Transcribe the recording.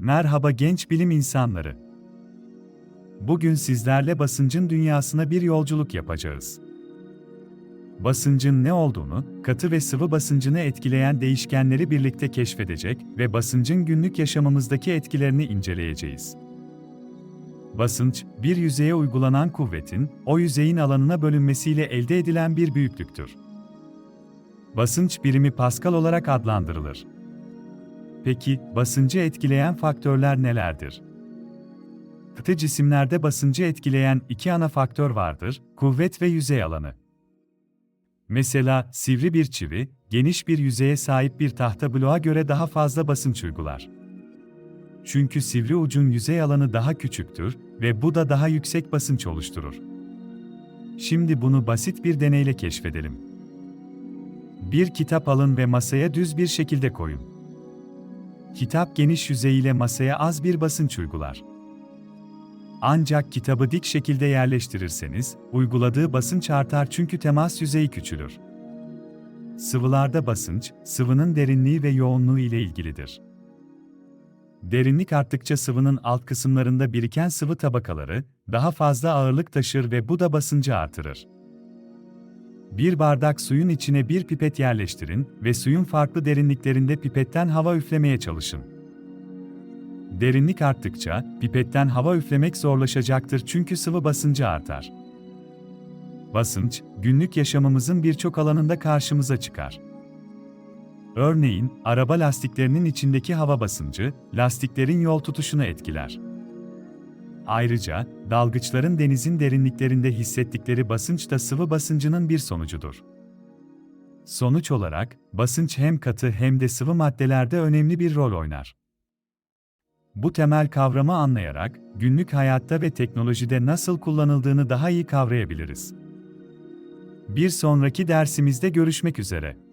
Merhaba genç bilim insanları. Bugün sizlerle basıncın dünyasına bir yolculuk yapacağız. Basıncın ne olduğunu, katı ve sıvı basıncını etkileyen değişkenleri birlikte keşfedecek ve basıncın günlük yaşamımızdaki etkilerini inceleyeceğiz. Basınç, bir yüzeye uygulanan kuvvetin, o yüzeyin alanına bölünmesiyle elde edilen bir büyüklüktür. Basınç birimi Pascal olarak adlandırılır. Peki, basıncı etkileyen faktörler nelerdir? Katı cisimlerde basıncı etkileyen iki ana faktör vardır, kuvvet ve yüzey alanı. Mesela, sivri bir çivi, geniş bir yüzeye sahip bir tahta bloğa göre daha fazla basınç uygular. Çünkü sivri ucun yüzey alanı daha küçüktür ve bu da daha yüksek basınç oluşturur. Şimdi bunu basit bir deneyle keşfedelim. Bir kitap alın ve masaya düz bir şekilde koyun. Kitap geniş yüzeyiyle masaya az bir basınç uygular. Ancak kitabı dik şekilde yerleştirirseniz, uyguladığı basınç artar çünkü temas yüzeyi küçülür. Sıvılarda basınç, sıvının derinliği ve yoğunluğu ile ilgilidir. Derinlik arttıkça sıvının alt kısımlarında biriken sıvı tabakaları daha fazla ağırlık taşır ve bu da basıncı artırır. Bir bardak suyun içine bir pipet yerleştirin ve suyun farklı derinliklerinde pipetten hava üflemeye çalışın. Derinlik arttıkça pipetten hava üflemek zorlaşacaktır çünkü sıvı basıncı artar. Basınç, günlük yaşamımızın birçok alanında karşımıza çıkar. Örneğin, araba lastiklerinin içindeki hava basıncı, lastiklerin yol tutuşunu etkiler. Ayrıca, dalgıçların denizin derinliklerinde hissettikleri basınç da sıvı basıncının bir sonucudur. Sonuç olarak, basınç hem katı hem de sıvı maddelerde önemli bir rol oynar. Bu temel kavramı anlayarak, günlük hayatta ve teknolojide nasıl kullanıldığını daha iyi kavrayabiliriz. Bir sonraki dersimizde görüşmek üzere.